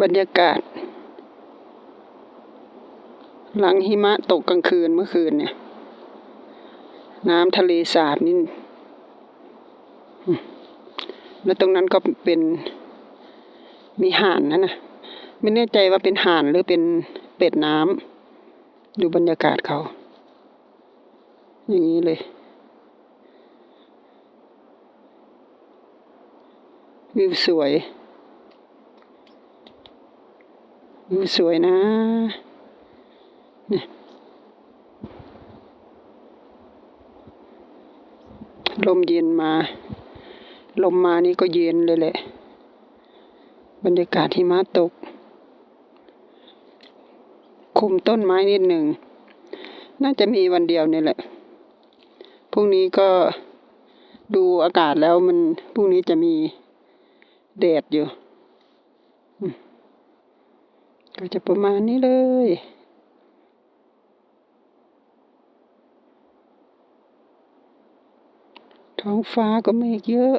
บรรยากาศ หลังหิมะตกกลางคืนเมื่อคืนเนี่ย น้ำทะเลสาบนี่แล้วตรงนั้นก็เป็นมีห่านนะนะไม่แน่ใจว่าเป็นห่านหรือเป็นเป็ดน้ำดูบรรยากาศเขา อย่างนี้เลย วิวสวย วิว สวยนะนี่ลมเย็นมา ลมมานี่ก็เย็นเลยแหละ บรรยากาศหิมะตก คุมต้นไม้นิดหนึ่ง น่าจะมีวันเดียวนี่แหละ พรุ่งนี้ก็ดูอากาศแล้วมัน พรุ่งนี้จะมีแดดอยู่ อืม ก็จะประมาณนี้เลยท้องฟ้าก็เมฆเยอะ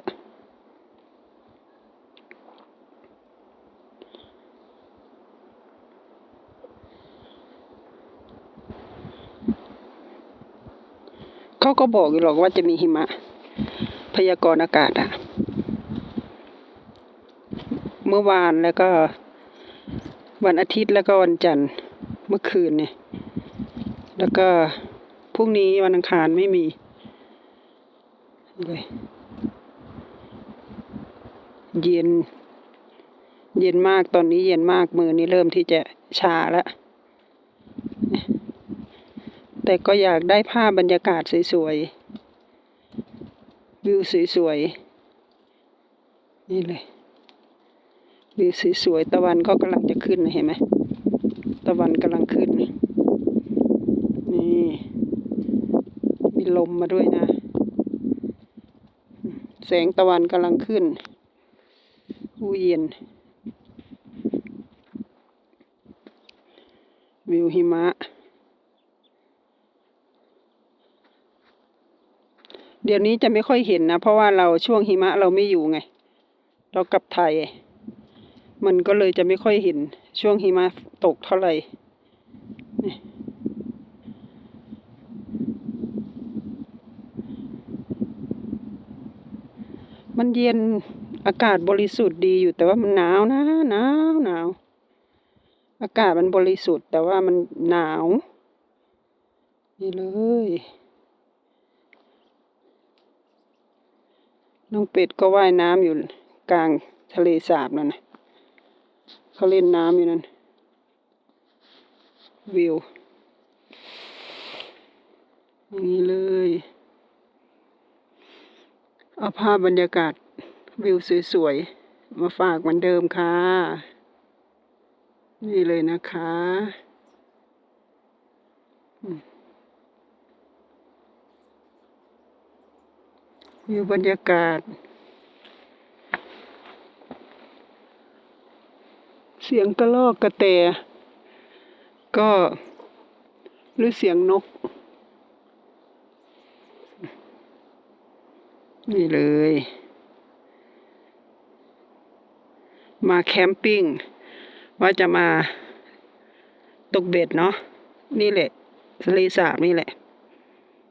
เขาก็บอกอยู่หรอกว่าจะมีหิมะ พยากรณ์อากาศอะเมื่อวานแล้วก็ วันอาทิตย์แล้วก็วันจันทร์เมื่อคืนเนี่ย แล้วก็พรุ่งนี้วันอังคารไม่มีเลยเย็น เย็นมากตอนนี้เย็นมากมือนี้เริ่มที่จะชาแล้วแต่ก็อยากได้ภาพบรรยากาศสวยๆ วิวสวยๆ นี่เลย วิวสวยๆตะวันก็กำลังจะขึ้นนะเห็นไหมตะวันกำลังขึ้น นี่ มีลมมาด้วยนะ แสงตะวันกำลังขึ้นอู้เย็น วิวหิมะ เดี๋ยวนี้จะไม่ค่อยเห็นนะ เพราะว่าเราช่วงหิมะเราไม่อยู่ไง เรากลับไทย มันก็เลยจะไม่ค่อยเห็นช่วงหิมะตกเท่าไหร่มันเย็นอากาศบริสุทธิ์ดีอยู่แต่ว่ามันหนาวนะหนาวหนาวอากาศมันบริสุทธิ์ แต่ว่ามันหนาว นี่เลย น้องเป็ดก็ว่ายน้ำอยู่กลางทะเลสาบนั่นนะ เขาเล่นน้ำอยู่นั่นวิวอย่างนี้เลย เอาภาพบรรยากาศวิวสวยๆ มาฝากเหมือนเดิมค่ะ นี่เลยนะคะวิวบรรยากาศ เสียงกระรอกกระแต ก็หรือเสียงนก นี่เลย มาแคมปิ้ง ว่าจะมาตกเบ็ดเนาะนี่แหละทะเลสาบนี่แหละ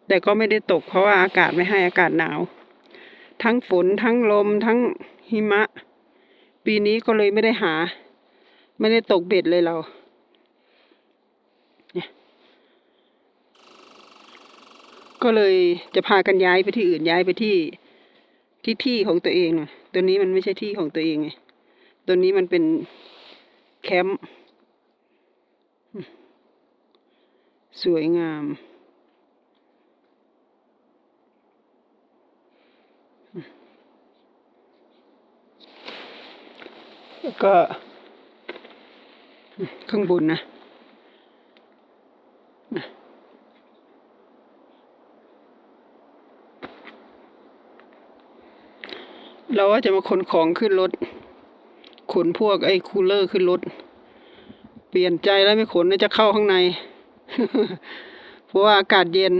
แต่ก็ไม่ได้ตกเพราะว่าอากาศไม่ให้อากาศหนาว ทั้งฝนทั้งลมทั้งหิมะ ปีนี้ก็เลยไม่ได้หา ไม่ได้ตกเบ็ดเลยเราเนี่ยก็เลยจะพากันย้ายไปที่อื่นย้ายไปที่ที่ที่ของตัวเองนะตัวนี้มันไม่ใช่ที่ของตัวเองไงตัวนี้มันเป็นแคมป์สวยงามแล้วก็ ข้างบนนะนะเราก็จะมาขนของขึ้นรถ ขนพวกไอ้คูลเลอร์ขึ้นรถ เปลี่ยนใจแล้วไม่ขนแล้วจะเข้าข้างใน เพราะว่าอากาศเย็น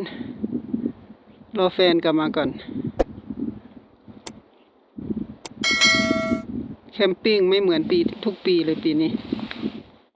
รอแฟนกลับมาก่อน แคมปิ้งไม่เหมือนปีทุกปีเลยปีนี้